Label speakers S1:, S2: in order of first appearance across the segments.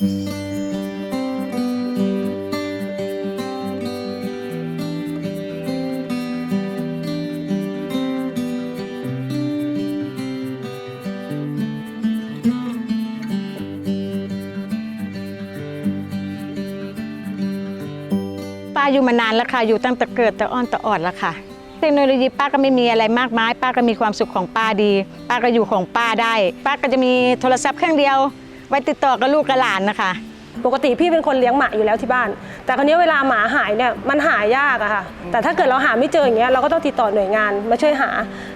S1: ป้าอยู่มานานแล้วค่ะ อยู่ตั้งแต่เกิดแต่อ้อนแต่ออดแล้วค่ะ เทคโนโลยีป้าก็ไม่มีอะไรมากมาย ป้าก็มีความสุขของป้าดี ป้าก็อยู่ของป้าได้ ป้าก็จะมีโทรศัพท์เครื่องเดียว ไว้ติดต่อกับลูกกับหลานนะคะ
S2: ปกติพี่เป็นคนเลี้ยงหมาอยู่แล้วที่บ้าน แต่คราวนี้เวลาหมาหายเนี่ยมันหายากอะค่ะ แต่ถ้าเกิดเราหาไม่เจออย่างเงี้ยเราก็ต้องติดต่อหน่วยงานมาช่วยหา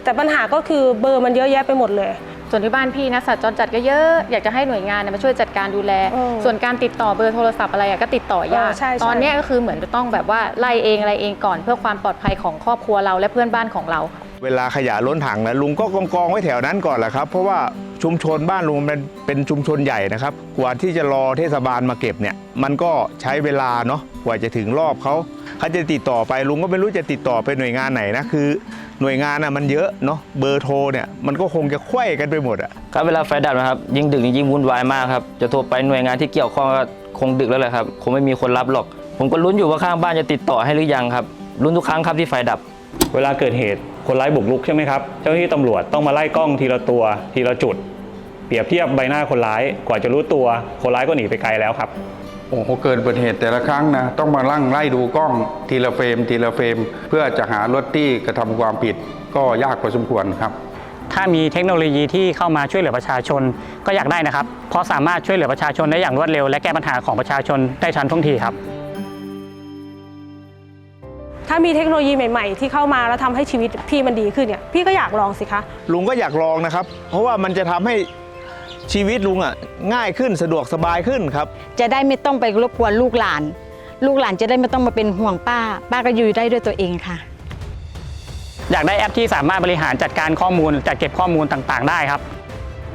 S2: แต่ปัญหาก็คือเบอร์มันเยอะแยะไปหมดเลย
S3: ส่วนที่บ้านพี่นะสัตว์จรจัดก็เยอะอยากจะให้หน่วยงานเนี่ยมาช่วยจัดการดูแล
S2: อืม
S3: ส่วนการติดต่อเบอร์โทรศัพท์อะไรอะก็ติดต่อยาก
S2: เออใช่ใช่
S3: ตอนเนี้ยก็คือเหมือนจะต้องแบบว่าไล่เองอะไรเองก่อน เพื่อความปลอดภัยของครอบครัวเราและเพื่อนบ้านของเรา
S4: เวลาขยะล้นถังนะลุงก็กองกองๆไว้แถวนั้นก่อนแหละครับ เพราะว่าชุมชนบ้านลุงมันเป็นชุมชนใหญ่นะครับ กว่าที่จะรอเทศบาลมาเก็บเนี่ย มันก็ใช้เวลาเนาะกว่าจะถึงรอบเขาเขาจะติดต่อไปลุงก็ไม่รู้จะติดต่อไปหน่วยงานไหนนะคือ หน่วยงานน่ะมันเยอะเนาะเบอร์โทรเนี่ยมันก็คงจะไขว้กันไปหมดอะ
S5: ครับเวลาไฟดับนะครับยิ่งดึกยิ่งวุ่นวายมากครับจะโทรไปหน่วยงานที่เกี่ยวข้องก็คงดึกแล้วแหละครับคงไม่มีคนรับหรอก ผมก็ลุ้นอยู่ว่าข้างบ้านจะติดต่อให้หรือยังครับลุ้นทุกครั้งครับที่ไฟดับ
S6: เวลาเกิดเหตุคนร้ายบุกรุกใช่ไหมครับเจ้าหน้าที่ตำรวจต้องมาไล่กล้องทีละตัว ทีละจุด เปรียบเทียบใบหน้าคนร้ายกว่าจะรู้ตัว คนร้ายก็หนีไปไกลแล้วครับ
S7: โอ้โหเกิดอุบัติเหตุแต่ละครั้งนะต้องมาลั่งไล่ดูกล้องทีละเฟรม ทีละเฟรม เพื่อจะหารถที่กระทำความผิดก็ยากพอสมควรครับ
S8: ถ้ามีเทคโนโลยีที่เข้ามาช่วยเหลือประชาชนก็อยากได้นะครับ เพราะสามารถช่วยเหลือประชาชนได้อย่างรวดเร็ว และแก้ปัญหาของประชาชนได้ทันท่วงทีครับ
S2: ถ้ามีเทคโนโลยีใหม่ๆ ที่เข้ามาแล้วทำให้ชีวิตพี่มันดีขึ้นเนี่ยพี่ก็อยากลองสิคะ
S4: ลุงก็อยากลองนะครับ เพราะว่ามันจะทำให้ ชีวิตลุงอะง่ายขึ้นสะดวกสบายขึ้นครับ
S1: จะได้ไม่ต้องไปรบกวนลูกหลาน ลูกหลานจะได้ไม่ต้องมาเป็นห่วงป้า ป้าก็อยู่ได้ด้วยตัวเองค่ะ
S8: อยากได้แอปที่สามารถบริหารจัดการข้อมูลจัดเก็บข้อมูลต่างๆ ได้ครับ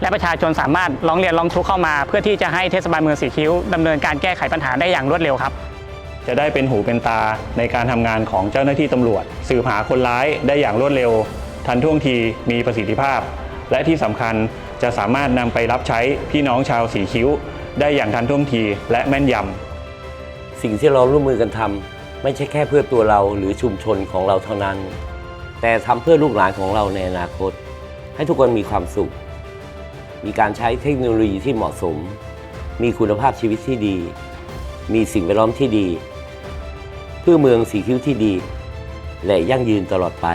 S8: และประชาชนสามารถร้องเรียนร้องทุกข์เข้ามา เพื่อที่จะให้เทศบาลเมืองสีคิ้วดำเนินการแก้ไขปัญหาได้อย่างรวดเร็วครับ
S6: จะได้เป็นหูเป็นตาในการทำงานของเจ้าหน้าที่ตำรวจ สืบหาคนร้ายได้อย่างรวดเร็ว ทันท่วงทีมีประสิทธิภาพ และที่สำคัญจะสามารถนำไปรับใช้พี่น้องชาวสีคิ้ว ได้อย่างทันท่วงทีและแม่นยำ
S9: สิ่งที่เราร่วมมือกันทำไม่ใช่แค่เพื่อตัวเราหรือชุมชนของเราเท่านั้น แต่ทำเพื่อลูกหลานของเราในอนาคต ให้ทุกคนมีความสุข มีการใช้เทคโนโลยีที่เหมาะสม มีคุณภาพชีวิตที่ดี มีสิ่งแวดล้อมที่ดี เพื่อเมืองสีคิ้วที่ดี และยั่งยืนตลอดไป